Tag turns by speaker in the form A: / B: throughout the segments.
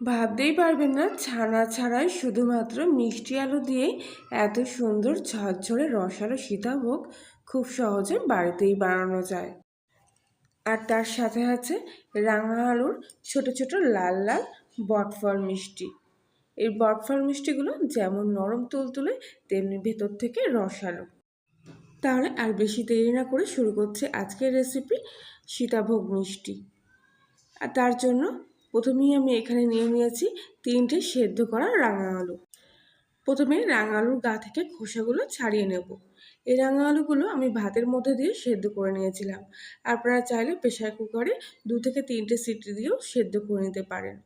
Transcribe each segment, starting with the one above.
A: ভাবতেই পারবেন না, ছানা ছাড়াই শুধুমাত্র মিষ্টি আলু দিয়েই এত সুন্দর ঝরঝরে রসালো সীতাভোগ খুব সহজে বাড়িতেই বানানো যায়। আর তার সাথে আছে রাঙা আলুর ছোট ছোট লাল লাল বটফল মিষ্টি। এই বটফল মিষ্টিগুলো যেমন নরম তুলতুলে, তেমনি ভেতর থেকে রসালো। তাহলে আর বেশি দেরি না করে শুরু করছে আজকের রেসিপি সীতাভোগ মিষ্টি। আর তার জন্য প্রথমেই আমি এখানে নিয়ে নিয়েছি তিনটে সেদ্ধ করা রাঙা আলু প্রথমে রাঙা আলুর গা থেকে খোসাগুলো ছাড়িয়ে নেব। এই রাঙা আলুগুলো আমি ভাতের মধ্যে দিয়ে সেদ্ধ করে নিয়েছিলাম। আপনারা চাইলে প্রেশার কুকারে দু থেকে তিনটে সিটি দিয়েও সেদ্ধ করে নিতে পারেন।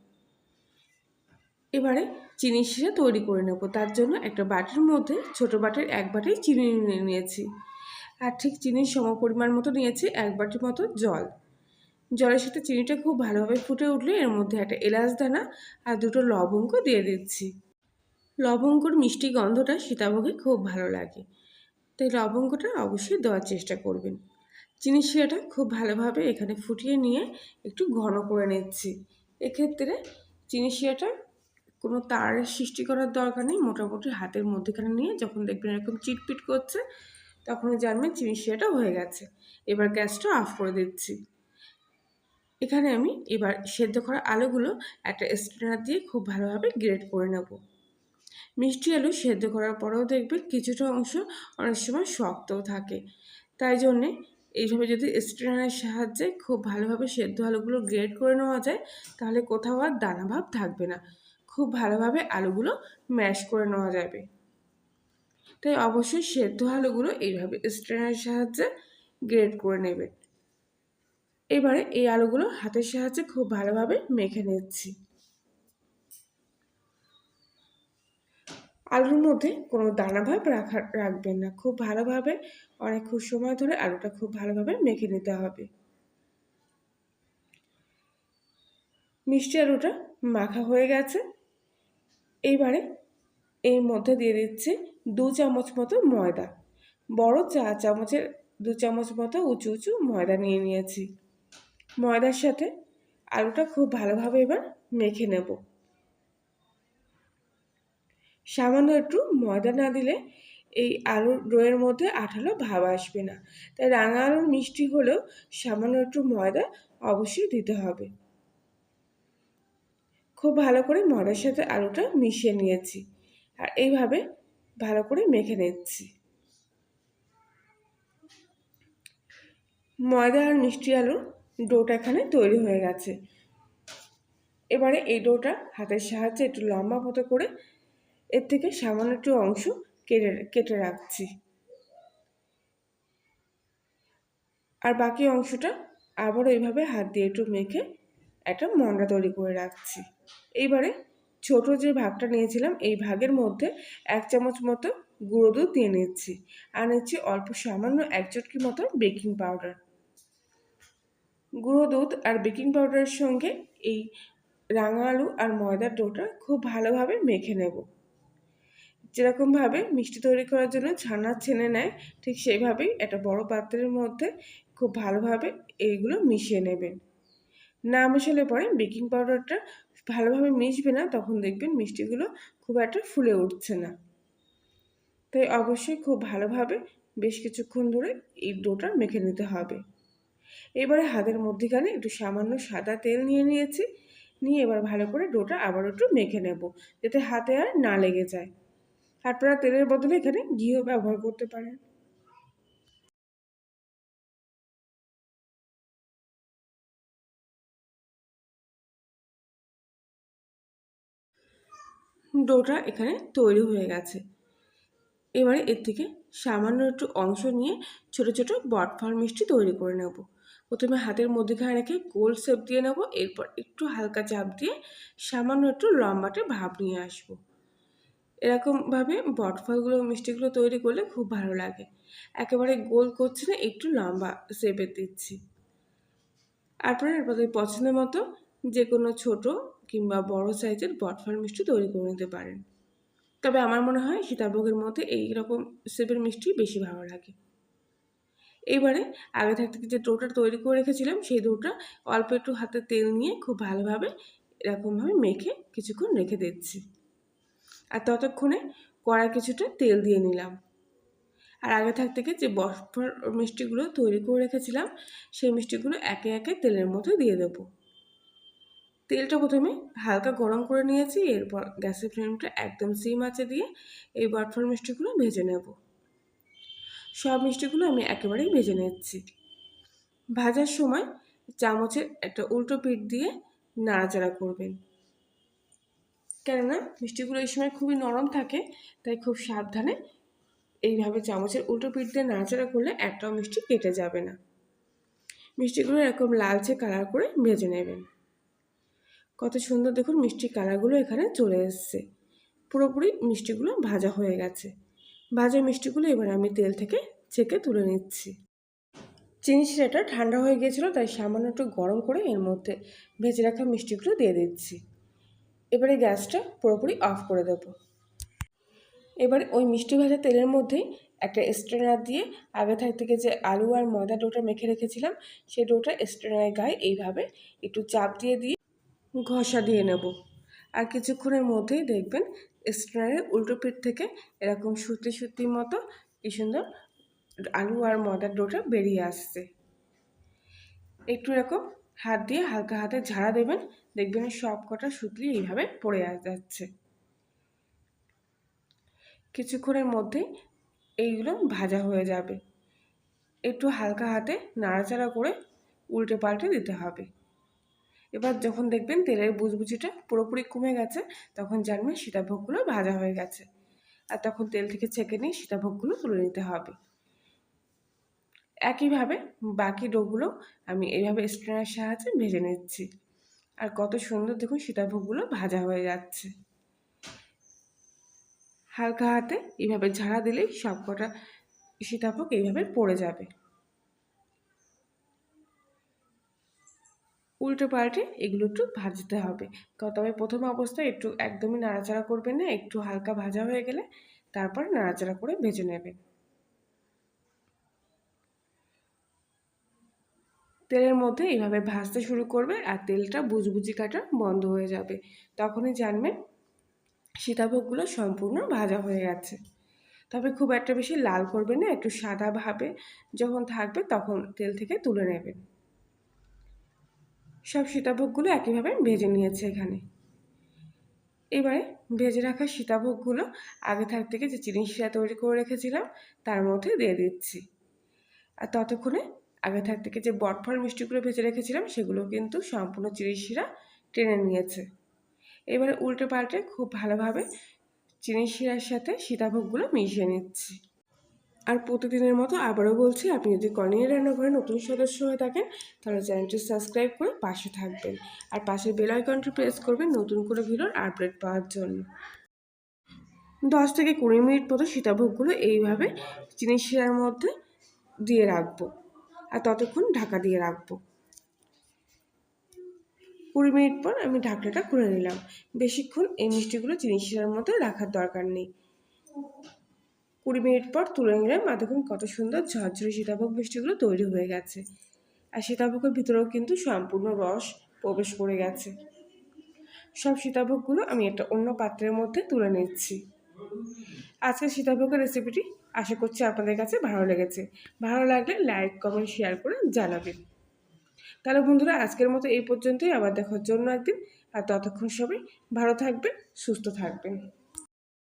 A: এবারে চিনি শিরা তৈরি করে নেব। তার জন্য একটা বাটির মধ্যে ছোট বাটির এক বাটি চিনি নিয়ে নিয়েছি। আর ঠিক চিনির সমপরিমাণ মতো নিয়েছি এক বাটির মতো জল। জলের সাথে চিনিটা খুব ভালোভাবে ফুটে উঠলে এর মধ্যে একটা এলাচ দানা আর দুটো লবঙ্গ দিয়ে দিচ্ছি। লবঙ্গর মিষ্টি গন্ধটা সীতাভোগে খুব ভালো লাগে। তাই লবঙ্গটা অবশ্যই দেওয়ার চেষ্টা করবেন। চিনি শিরাটা খুব ভালোভাবে এখানে ফুটিয়ে নিয়ে একটু ঘন করে নিচ্ছি। এক্ষেত্রে চিনি শিরাটা কোনো তারের সৃষ্টি করার দরকার নেই, মোটামুটি হাতের মধ্যেখানে নিয়ে যখন দেখবেন এরকম চিটপিট করছে তখন জানবেন চিনি শিরাটা হয়ে গেছে। এবার গ্যাসটা অফ করে দিচ্ছি। এখানে আমি এবার সেদ্ধ করা আলুগুলো একটা স্ট্রেনার দিয়ে খুব ভালোভাবে গ্রেড করে নেব। মিষ্টি আলু সেদ্ধ করার পরেও দেখবেন কিছুটা অংশ অনেক সময় শক্তও থাকে। তাই জন্যে এইভাবে যদি স্ট্রেনারের সাহায্যে খুব ভালোভাবে সেদ্ধ আলুগুলো গ্রেড করে নেওয়া যায়, তাহলে কোথাও আর দানাভাব থাকবে না। খুব ভালোভাবে আলুগুলো ম্যাশ করে নেওয়া যাবে। তাই অবশ্যই সেদ্ধ আলুগুলো এইভাবে স্ট্রেনারের সাহায্যে গ্রেড করে নেবেন। এবারে এই আলুগুলো হাতের সাহায্যে খুব ভালোভাবে মেখে নিচ্ছি। আলুর মধ্যে কোনো দানাভাব রাখা, রাখবেন না। খুব ভালোভাবে অনেক খুব সময় ধরে আলুটা খুব ভালোভাবে মেখে নিতে হবে। মিষ্টি আলুটা মাখা হয়ে গেছে। এইবারে এর মধ্যে দিয়ে দিচ্ছি দু চামচ মতো ময়দা। বড় চা চামচের দু চামচ মতো উঁচু উঁচু ময়দা নিয়ে নিয়েছি। ময়দার সাথে আলুটা খুব ভালোভাবে এবার মেখে নেব। সামান্য একটু ময়দা না দিলে এই আলুর ডোয়ের মধ্যে আঠালো ভাব আসবে না। তাই রাঙা আলুর মিষ্টি হলেও সামান্য একটু ময়দা অবশ্যই দিতে হবে। খুব ভালো করে ময়দার সাথে আলুটা মিশিয়ে নিয়েছি আর এইভাবে ভালো করে মেখে নিচ্ছি। ময়দা আর মিষ্টি আলুর ডোটা এখানে তৈরি হয়ে গেছে। এবারে এই ডোটা হাতের সাহায্যে একটু লম্বা মতো করে এর থেকে সামান্য একটু অংশ কেটে কেটে রাখছি। আর বাকি অংশটা আবার এইভাবে হাত দিয়ে একটু মেখে একটা মন্ডা তৈরি করে রাখছি। এইবারে ছোট যে ভাগটা নিয়েছিলাম, এই ভাগের মধ্যে এক চামচ মতো গুঁড়ো দুধ দিয়ে নিচ্ছি। আর নিচ্ছি অল্প সামান্য এক চটকি মতো বেকিং পাউডার। গুঁড়ো দুধ আর বেকিং পাউডারের সঙ্গে এই রাঙা আলু আর ময়দার ডোটা খুব ভালোভাবে মেখে নেব। যেরকমভাবে মিষ্টি তৈরি করার জন্য ছানা ছেনে নেয়, ঠিক সেইভাবেই একটা বড় পাত্রের মধ্যে খুব ভালোভাবে এইগুলো মিশিয়ে নেবেন না মেশালে পরে বেকিং পাউডারটা ভালোভাবে মিশবে না, তখন দেখবেন মিষ্টিগুলো খুব একটা ফুলে উঠছে না। তাই অবশ্যই খুব ভালোভাবে বেশ কিছুক্ষণ ধরে এই ডোটা মেখে নিতে হবে। এবারে হাতের মধ্যেখানে একটু সামান্য সাদা তেল নিয়ে নিয়েছি। নিয়ে এবার ভালো করে ডোটা আবার একটু মেখে নেব, যাতে হাতে আর না লেগে যায়। আপনারা তেলের বদলে এখানে ঘিও ব্যবহার করতে পারেন। ডোটা এখানে তৈরি হয়ে গেছে। এবারে এর থেকে সামান্য একটু অংশ নিয়ে ছোট ছোট বটফল মিষ্টি তৈরি করে নেব। প্রথমে হাতের মধ্যেখানে রেখে গোল শেপ দিয়ে নেব, এরপর একটু হালকা চাপ দিয়ে সামান্য একটু লম্বাটে ভাব নিয়ে আসব। এরকমভাবে বটফলগুলো মিষ্টিগুলো তৈরি করলে খুব ভালো লাগে। একেবারে গোল করছি না, একটু লম্বা শেপে দিচ্ছি। আপনারা আপনাদের পছন্দের মতো যে কোনো ছোট কিংবা বড় সাইজের বটফল মিষ্টি তৈরি করে নিতে পারেন। তবে আমার মনে হয় সীতাভোগের মধ্যে এই রকম শেপের মিষ্টি বেশি ভালো লাগে। এবারে আগে থাকতে যে ডোটা তৈরি করে রেখেছিলাম, সেই ডোটা অল্প একটু হাতে তেল নিয়ে খুব ভালোভাবে এরকমভাবে মেখে কিছুক্ষণ রেখে দিচ্ছি। আর ততক্ষণে কড়াই কিছুটা তেল দিয়ে নিলাম। আর আগে থাক থেকে যে বরফর মিষ্টিগুলো তৈরি করে রেখেছিলাম, সেই মিষ্টিগুলো একে একে তেলের মধ্যে দিয়ে দেবো। তেলটা প্রথমে হালকা গরম করে নিয়েছি, এরপর গ্যাসের ফ্লেমটা একদম সিম আঁচে দিয়ে এই বরফর মিষ্টিগুলো ভেজে নেব। সব মিষ্টিগুলো আমি একেবারেই ভেজে নিচ্ছি। ভাজার সময় চামচের একটা উল্টো পিঠ দিয়ে নাড়াচাড়া করবেন। কেননা মিষ্টিগুলো এই সময় খুবই নরম থাকে, তাই খুব সাবধানে এইভাবে চামচের উল্টো পিঠ দিয়ে নাড়াচাড়া করলে একটাও মিষ্টি কেটে যাবে না। মিষ্টিগুলো এরকম লালচে কালার করে ভেজে নেবেন। কত সুন্দর দেখুন মিষ্টি কালারগুলো এখানে চলে এসছে। পুরোপুরি মিষ্টিগুলো ভাজা হয়ে গেছে। ভাজা মিষ্টিগুলো এবার আমি তেল থেকে ছেঁকে তুলে নিচ্ছি। চিনি শিরাটা ঠান্ডা হয়ে গিয়েছিল, তাই সামান্য একটু গরম করে এর মধ্যে ভেজে রাখা মিষ্টিগুলো দিয়ে দিচ্ছি। এবারে গ্যাসটা পুরোপুরি অফ করে দেবো। এবার ওই মিষ্টি ভাজা তেলের মধ্যেই একটা স্ট্রেনার দিয়ে আগে থাক থেকে যে আলু আর ময়দা ডোটা মেখে রেখেছিলাম, সেই ডোটা স্ট্রেনারের গায়ে এইভাবে একটু চাপ দিয়ে দিয়ে ঘষা দিয়ে নেব। আর কিছুক্ষণের মধ্যেই দেখবেন স্ট্রেনারের উল্টো পিঠ থেকে এরকম সুতি সুতির মতো কি সুন্দর আলু আর ময়দার ডোটা বেরিয়ে আসছে। একটু এরকম হাত দিয়ে হালকা হাতে ঝাড়া দেবেন, দেখবেন সব কটা সুতলি এইভাবে পড়ে যাচ্ছে। কিছুক্ষণের মধ্যেই এইগুলো ভাজা হয়ে যাবে। একটু হালকা হাতে নাড়াচাড়া করে উল্টে পাল্টে দিতে হবে। এবার যখন দেখবেন তেলের বুজবুজিটা পুরোপুরি কমে গেছে, তখন জানবেন সীতাভোগগুলো ভাজা হয়ে গেছে। আর তখন তেল থেকে ছেঁকে নিয়ে সীতাভোগগুলো তুলে নিতে হবে। একইভাবে বাকি ডোগুলো আমি এইভাবে স্ট্রেনার সাহায্যে ভেজে নিচ্ছি। আর কত সুন্দর দেখুন সীতাভোগগুলো ভাজা হয়ে যাচ্ছে। হালকা হাতে এইভাবে ঝাড়া দিলেই সব কটা সীতাভোগ এইভাবে পড়ে যাবে। উল্টো পাল্টে এগুলো একটু ভাজতে হবে। তবে প্রথম অবস্থায় একটু একদমই নাড়াচাড়া করবেন না, একটু হালকা ভাজা হয়ে গেলে তারপর নাড়াচাড়া করে ভেজে নেবেন। তেলের মধ্যে এইভাবে ভাজতে শুরু করবে আর তেলটা বুজবুজি কাটা বন্ধ হয়ে যাবে। তখনই জানবেন সীতাভোগগুলো সম্পূর্ণ ভাজা হয়ে গেছে। তবে খুব একটা বেশি লাল করবে না, একটু সাদা ভাবে যখন থাকবে তখন তেল থেকে তুলে নেবেন। সব সীতাভোগগুলো একইভাবে ভেজে নিয়েছে এখানে। এবারে ভেজে রাখা সীতাভোগগুলো আগে থাক থেকে যে চিনি শিরা তৈরি করে রেখেছিলাম, তার মধ্যে দিয়ে দিচ্ছি। আর ততক্ষণে আগে থাক থেকে যে বটফল মিষ্টিগুলো ভেজে রেখেছিলাম, সেগুলো কিন্তু সম্পূর্ণ চিনি শিরা টেনে নিয়েছে। এবারে উল্টে পাল্টে খুব ভালোভাবে চিনি শিরার সাথে সীতাভোগগুলো মিশিয়ে নিচ্ছি। আর প্রতিদিনের মতো আবারও বলছি, আপনি যদি কর্নিয়া রান্নাঘরে নতুন সদস্য হয়ে থাকেন, তাহলে চ্যানেলটি সাবস্ক্রাইব করে পাশে থাকবেন। আর পাশে বেল আইকনটি প্রেস করবেন নতুন করে ভিডিওর আপডেট পাওয়ার জন্য। দশ থেকে কুড়ি মিনিট মতো সীতাভোগগুলো এইভাবে চিনি শিরার মধ্যে দিয়ে রাখব আর ততক্ষণ ঢাকা দিয়ে রাখব। কুড়ি মিনিট পর আমি ঢাকনাটা খুলে নিলাম। বেশিক্ষণ এই মিষ্টিগুলো চিনি শিরার মধ্যে রাখার দরকার নেই। কুড়ি মিনিট পর তুলে নিলাম, আর দেখুন কত সুন্দর ঝরঝরে সীতাভোগ মিষ্টিগুলো তৈরি হয়ে গেছে। আর সীতাভোগের ভিতরেও কিন্তু সম্পূর্ণ রস প্রবেশ করে গেছে। সব সীতাভোগগুলো আমি একটা অন্য পাত্রের মধ্যে তুলে নিচ্ছি। আজকে সীতাভোগের রেসিপিটি আশা করছি আপনাদের কাছে ভালো লেগেছে। ভালো লাগলে লাইক, কমেন্ট, শেয়ার করে জানাবেন। তাহলে বন্ধুরা, আজকের মতো এই পর্যন্তই। আবার দেখার জন্য একদিন। আর ততক্ষণ সবাই ভালো থাকবেন, সুস্থ থাকবেন।